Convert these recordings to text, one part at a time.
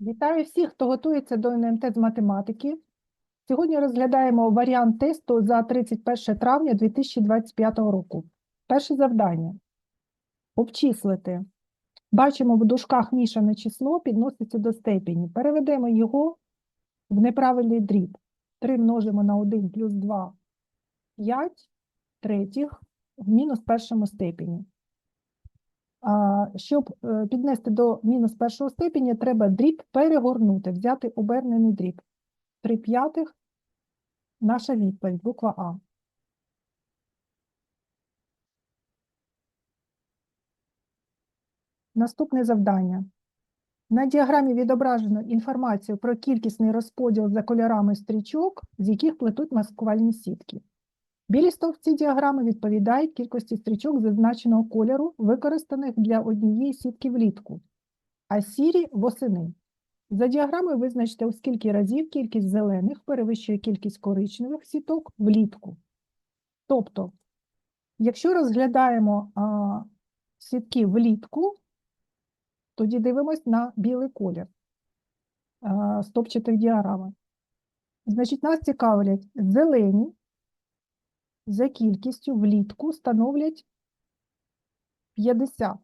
Вітаю всіх, хто готується до НМТ з математики. Сьогодні розглядаємо варіант тесту за 31 травня 2025 року. Перше завдання. Обчислити. Бачимо в дужках мішане число підноситься до степені. Переведемо його в неправильний дріб. 3 множимо на 1 плюс 2 – 5 третіх в мінус першому степені. Щоб е, піднести до мінус першого степені, треба дріб перегорнути, взяти обернений дріб. 3 п'ятих – наша відповідь, буква А. Наступне завдання. На діаграмі відображено інформацію про кількісний розподіл за кольорами стрічок, з яких плетуть маскувальні сітки. Білі стовпці діаграми відповідають кількості стрічок зазначеного кольору, використаних для однієї сітки влітку, а сірі – восени. За діаграмою визначте, у скільки разів кількість зелених перевищує кількість коричневих сіток влітку. Тобто, якщо розглядаємо а, сітки влітку, тоді дивимось на білий колір стопчатих діаграмах. Значить, нас цікавлять зелені, за кількістю влітку становлять 50.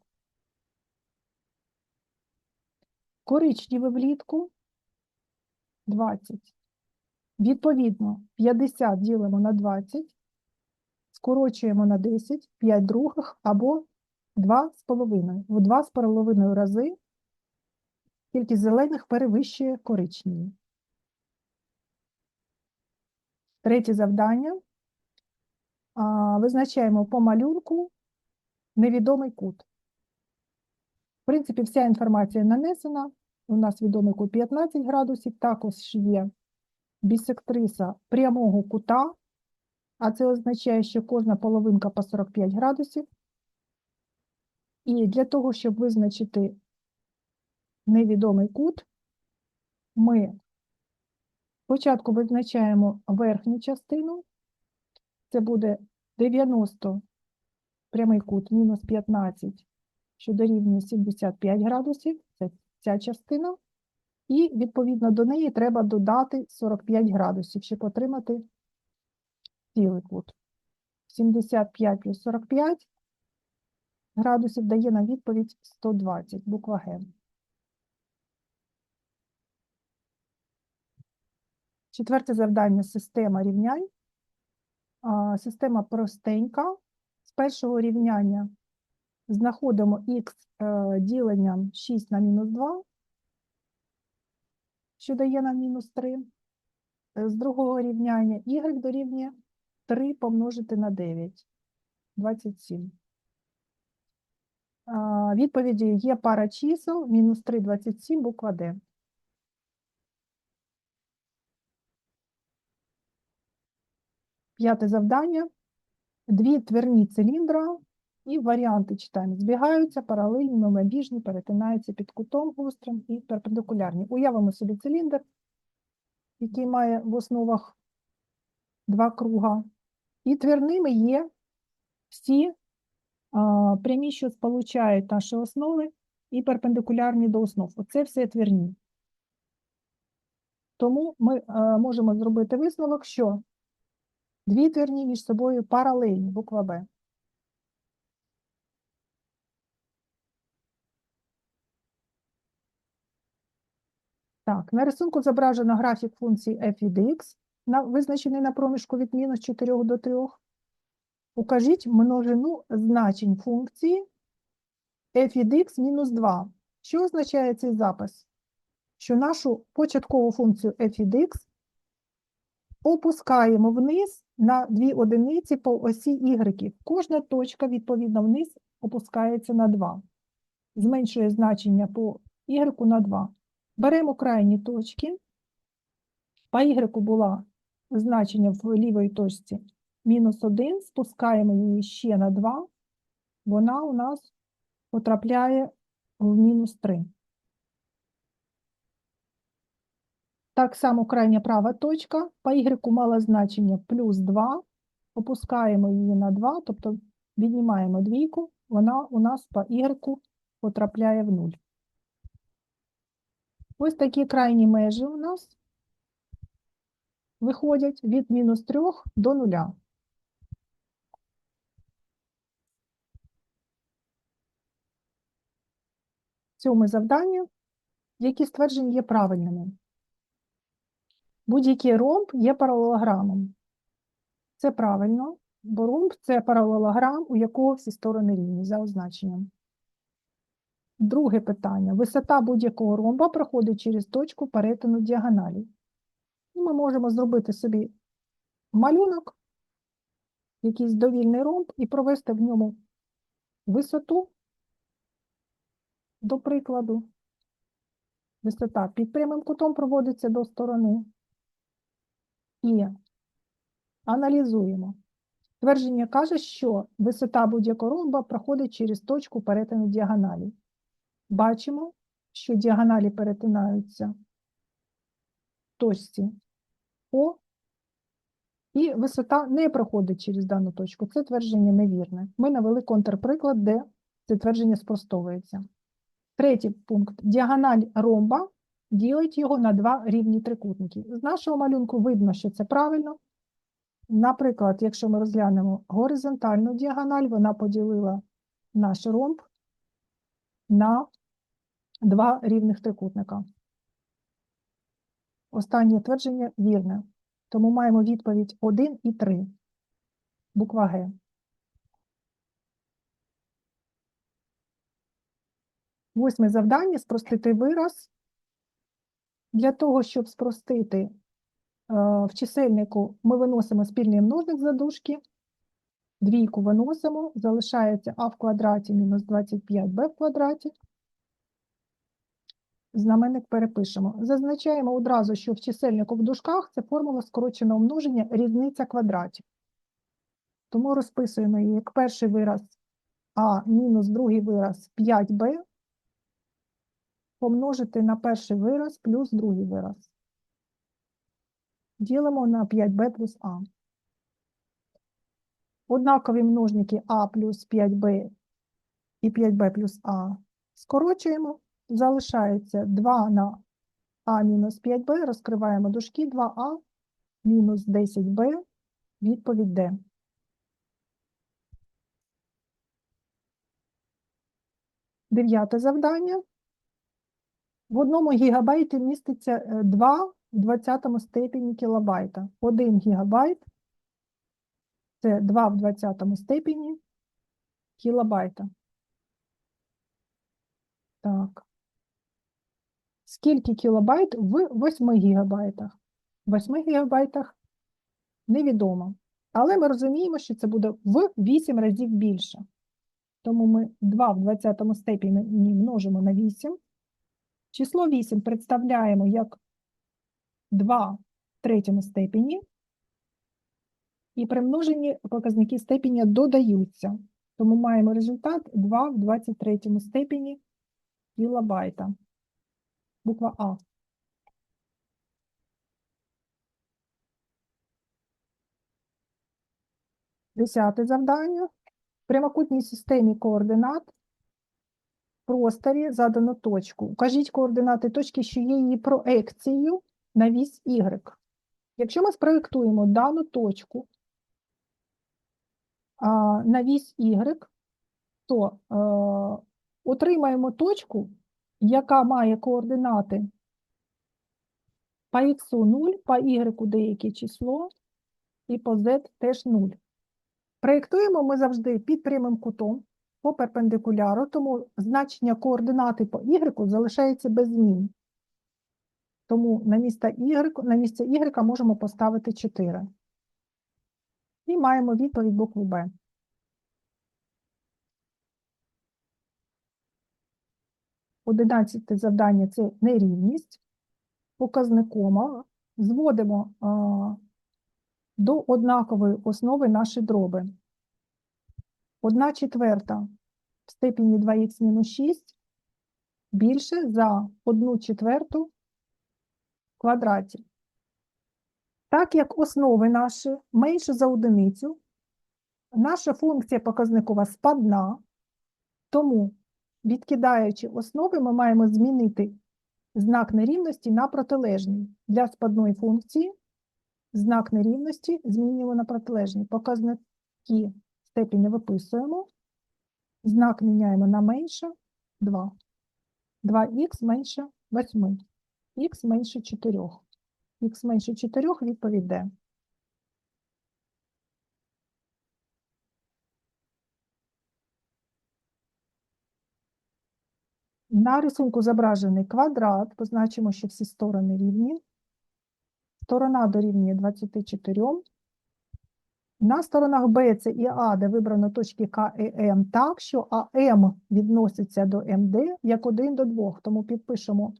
Коричневі влітку 20. Відповідно, 50 ділимо на 20, скорочуємо на 10, 5 других або 2,5. В 2,5 рази кількість зелених перевищує коричневі. Третє завдання. Визначаємо по малюнку невідомий кут. В принципі, вся інформація нанесена. У нас відомий кут 15 градусів, також є бісектриса прямого кута, а це означає, що кожна половинка по 45 градусів. І для того, щоб визначити невідомий кут, ми спочатку визначаємо верхню частину, це буде 90 прямий кут мінус 15, що дорівнює 75 градусів, це ця частина. І відповідно до неї треба додати 45 градусів, щоб отримати цілий кут. 75 плюс 45 градусів дає нам відповідь 120, буква Г. Четверте завдання – система рівнянь. Система простенька. З першого рівняння знаходимо х е, діленням 6 на мінус 2, що дає нам мінус 3. Е, З другого рівняння y дорівнює 3 помножити на 9, 27. А, Відповіді є пара чисел, мінус 3, 27, буква Д. П'яте завдання. Дві тверні циліндра і варіанти читаємо. Збігаються, паралельні, мимобіжні, перетинаються під кутом гострим і перпендикулярні. Уявимо собі циліндр, який має в основах два круга. І твірними є всі а, прямі, що сполучають наші основи, і перпендикулярні до основ. Оце все твірні. Тому ми а, можемо зробити висновок, що Дві твірні між собою паралельні, буква Б. Так, на рисунку зображено графік функції f від x, визначений на проміжку від мінус 4 до 3. Укажіть множину значень функції f від x мінус 2. Що означає цей запис? Що нашу початкову функцію f від x опускаємо вниз на дві одиниці по осі Y. Кожна точка, відповідно, вниз опускається на 2. Зменшує значення по Y на 2. Беремо крайні точки. По Y була значення в лівій точці мінус 1, спускаємо її ще на 2. Вона у нас потрапляє в мінус 3. Так само крайня права точка, по y мала значення плюс 2, опускаємо її на 2, тобто віднімаємо двійку, вона у нас по y потрапляє в 0. Ось такі крайні межі у нас виходять від мінус 3 до 0. Сьоме завдання. Які ствердження є правильними? Будь-який ромб є паралелограмом. Це правильно, бо ромб – це паралелограм, у якого всі сторони рівні за означенням. Друге питання. Висота будь-якого ромба проходить через точку перетину діагоналі. І Ми можемо зробити собі малюнок, якийсь довільний ромб, і провести в ньому висоту, до прикладу. Висота під прямим кутом проводиться до сторони. І аналізуємо. Твердження каже, що висота будь-якого ромба проходить через точку перетину діагоналі. Бачимо, що діагоналі перетинаються в точці О, і висота не проходить через дану точку. Це твердження невірне. Ми навели контрприклад, де це твердження спростовується. Третій пункт. Діагональ ромба ділить його на два рівні трикутники. З нашого малюнку видно, що це правильно. Наприклад, якщо ми розглянемо горизонтальну діагональ, вона поділила наш ромб на два рівних трикутника. Останнє твердження вірне. Тому маємо відповідь 1 і 3. Буква Г. Восьме завдання спростити вираз. Для того, щоб спростити е, в чисельнику, ми виносимо спільний множник за дужки. Двійку виносимо, залишається а в квадраті мінус 25b в квадраті. Знаменник перепишемо. Зазначаємо одразу, що в чисельнику в дужках це формула скороченого множення різниця квадратів. Тому розписуємо її як перший вираз а мінус другий вираз 5b помножити на перший вираз плюс другий вираз. Ділимо на 5b плюс а. Однакові множники а плюс 5b і 5b плюс а скорочуємо. Залишається 2 на а мінус 5b, розкриваємо дужки 2а мінус 10b, відповідь Д. Дев'яте завдання. В одному гігабайті міститься е, 2 в 20 степені кілобайта. 1 гігабайт – це 2 в 20 степені кілобайта. Так. Скільки кілобайт в 8 гігабайтах? В 8 гігабайтах невідомо. Але ми розуміємо, що це буде в 8 разів більше. Тому ми 2 в 20 степені множимо на 8. Число 8 представляємо як 2 в третьому степені. І при множенні показники степеня додаються. Тому маємо результат 2 в 23 степені кілобайта. Буква А. Десяте завдання. В прямокутній системі координат просторі задано точку. Укажіть координати точки, що є її проекцією на вісь Y. Якщо ми спроєктуємо дану точку на вісь Y, то е, отримаємо точку, яка має координати по х 0, по y деяке число, і по z теж 0. Проєктуємо ми завжди під прямим кутом по перпендикуляру, тому значення координати по y залишається без змін. Тому на місце y, на місце y можемо поставити 4. І маємо відповідь букви Б. Одинадцяте завдання це нерівність. Показникома зводимо до однакової основи наші дроби. 1 четверта в степені 2х мінус 6 більше за 1 четверту в квадраті. Так як основи наші менше за одиницю, наша функція показникова спадна, тому Відкидаючи основи, ми маємо змінити знак нерівності на протилежний. Для спадної функції знак нерівності змінюємо на протилежний. Показники степені виписуємо, знак міняємо на менше 2. 2х менше 8, х менше 4. х менше 4 відповідь Д. На рисунку зображений квадрат, позначимо, що всі сторони рівні. Сторона дорівнює 24. На сторонах Б, С і А, де вибрано точки К і М так, що АМ відноситься до МД як 1 до 2. Тому підпишемо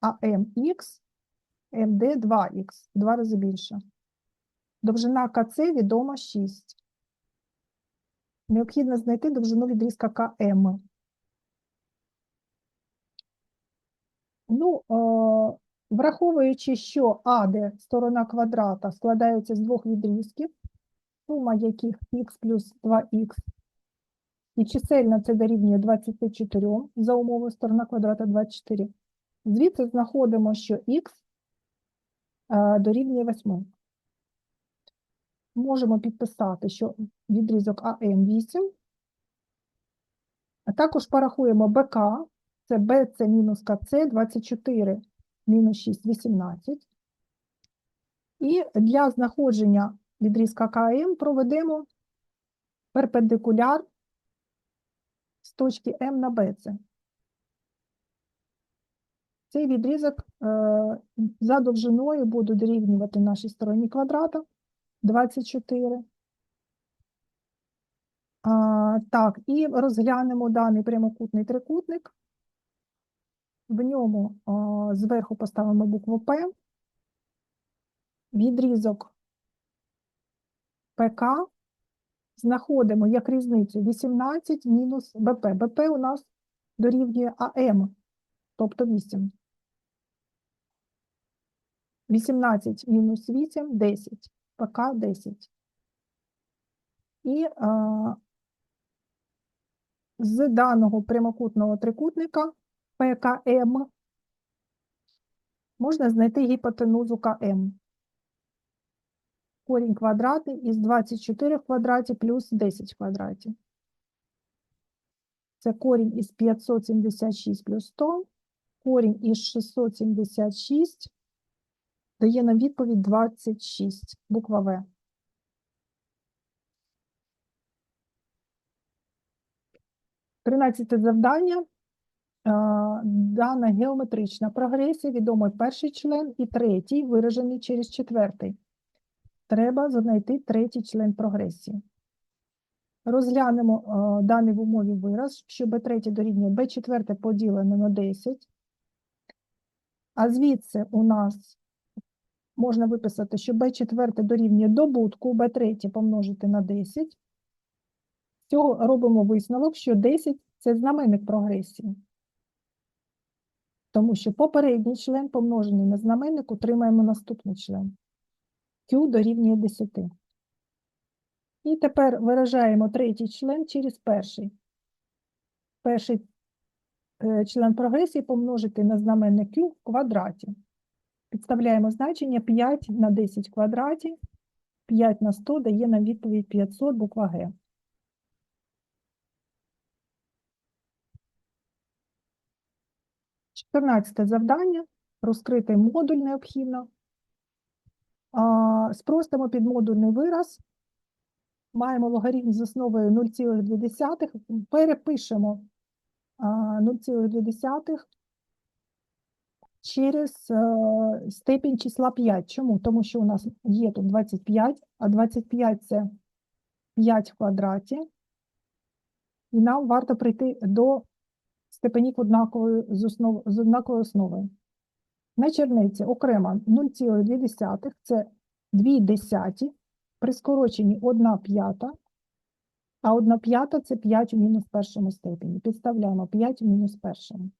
АМХ, МД 2х, два рази більше. Довжина КЦ відома 6. Необхідно знайти довжину відрізка КМ. Ну, е, враховуючи, що АД, сторона квадрата, складається з двох відрізків, сума яких х плюс 2х, і чисельна це дорівнює 24 за умовою сторона квадрата 24. Звідси знаходимо, що х е, дорівнює 8. Можемо підписати, що відрізок АМ 8. А також порахуємо БК, це БЦ мінус КЦ 24 мінус 6 18. І для знаходження відрізка КМ проведемо перпендикуляр з точки М на БЦ. Цей відрізок е, за довжиною буде дорівнювати нашій стороні квадрата 24. А, так, і розглянемо даний прямокутний трикутник. В ньому а, зверху поставимо букву П. Відрізок ПК знаходимо як різницю 18 мінус БП. БП у нас дорівнює АМ, тобто 8. 18 мінус 8 – 10. ПК 10. І а, з даного прямокутного трикутника ПКМ можна знайти гіпотенузу КМ. Корінь квадратний із 24 в квадраті плюс 10 в квадраті. Це корінь із 576 плюс 100, корінь із 676 дає нам відповідь 26, буква В. Тринадцяте завдання. Дана геометрична прогресія, відомий перший член і третій, виражений через четвертий. Треба знайти третій член прогресії. Розглянемо е, даний в умові вираз, що b3 дорівнює b4 поділене на 10. А звідси у нас можна виписати, що b4 дорівнює добутку b3 помножити на 10. З цього робимо висновок, що 10 – це знаменник прогресії. Тому що попередній член помножений на знаменник отримаємо наступний член. Q дорівнює 10. І тепер виражаємо третій член через перший. Перший е, член прогресії помножити на знаменник Q в квадраті. Підставляємо значення 5 на 10 в квадраті. 5 на 100 дає нам відповідь 500, буква Г. Чотирнадцяте завдання. Розкритий модуль необхідно. Спростимо підмодульний вираз. Маємо логарифм з основою 0,2. Перепишемо 0,2 через е, степінь числа 5. Чому? Тому що у нас є тут 25, а 25 – це 5 в квадраті. І нам варто прийти до степенів однакової з, основ, з однаковою основою. На черниці окремо 0,2 – це 2 десяті, при скороченні 1 п'ята, а 1 п'ята – це 5 у мінус першому степені. Підставляємо 5 у мінус першому.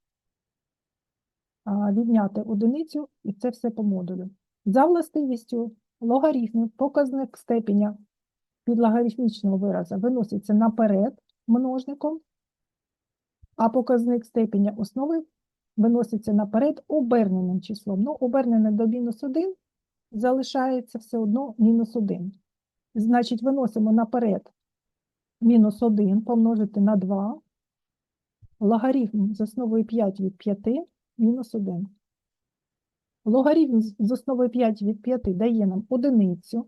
Відняти одиницю, і це все по модулю. За властивістю логарифмів показник степеня під логарифмічного виразу виноситься наперед множником, а показник степеня основи виноситься наперед оберненим числом. Ну, обернене до мінус 1 залишається все одно мінус 1. Значить, виносимо наперед мінус 1 помножити на 2. Логарифм з основою 5 від 5 мінус 1. Логарифм з основою 5 від 5 дає нам одиницю,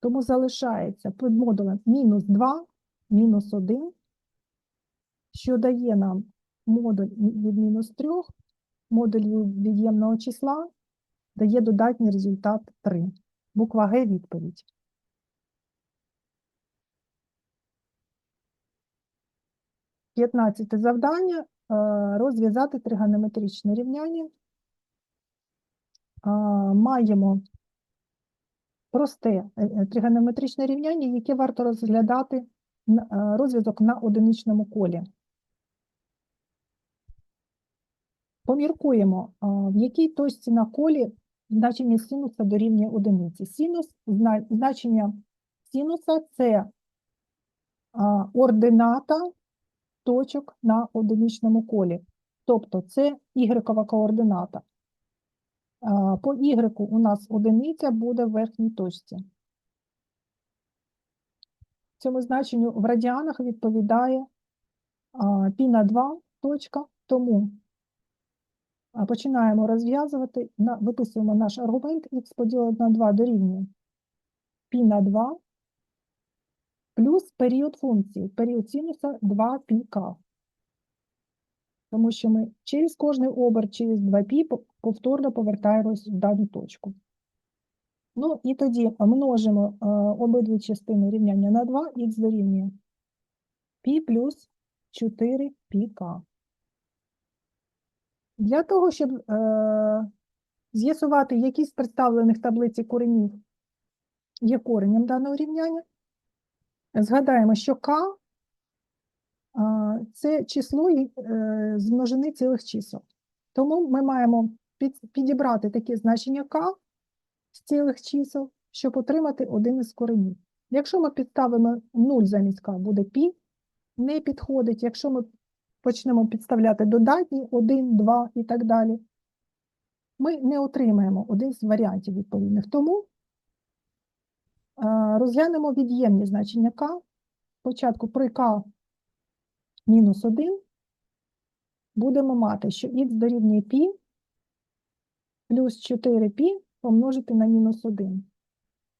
тому залишається під модулем мінус 2, мінус 1, що дає нам модуль від мінус 3, модуль від від'ємного числа дає додатній результат 3. Буква Г відповідь. П'ятнадцяте завдання е, розв'язати тригонометричне рівняння. Маємо просте е, е, тригонометричне рівняння, яке варто розглядати е, розв'язок на одиничному колі. Поміркуємо, в якій точці на колі значення синуса дорівнює одиниці. Синус, значення синуса – це ордината точок на одиничному колі. Тобто це ігрекова координата. По Y у нас одиниця буде в верхній точці. Цьому значенню в радіанах відповідає пі на 2 точка, тому починаємо розв'язувати, виписуємо наш аргумент х поділене на 2 дорівнює пі на 2 плюс період функції, період синуса 2 пі к. Тому що ми через кожний оберт, через 2 пі повторно повертаємось в дану точку. Ну і тоді множимо е, обидві частини рівняння на 2, х дорівнює пі плюс 4 пі к. Для того, щоб е, з'ясувати, які з представлених таблиці коренів є коренем даного рівняння, згадаємо, що а, це число е, з множини цілих чисел. Тому ми маємо під- підібрати таке значення k з цілих чисел, щоб отримати один із коренів. Якщо ми підставимо 0 замість k, буде π, не підходить. Якщо ми почнемо підставляти додатні 1, 2 і так далі, ми не отримаємо один з варіантів відповідних. Тому е, розглянемо від'ємні значення k. Спочатку при k мінус 1 будемо мати, що х дорівнює π плюс 4π помножити на мінус 1.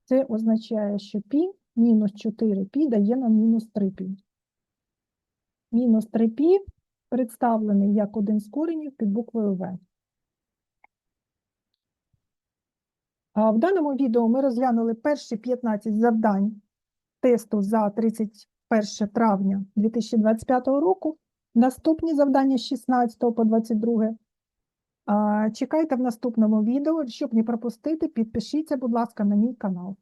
Це означає, що π мінус 4π дає нам мінус 3π. Мінус 3π представлений як один з коренів під буквою В. А в даному відео ми розглянули перші 15 завдань тесту за 31 травня 2025 року. Наступні завдання з 16 по 22. А, Чекайте в наступному відео. Щоб не пропустити, підпишіться, будь ласка, на мій канал.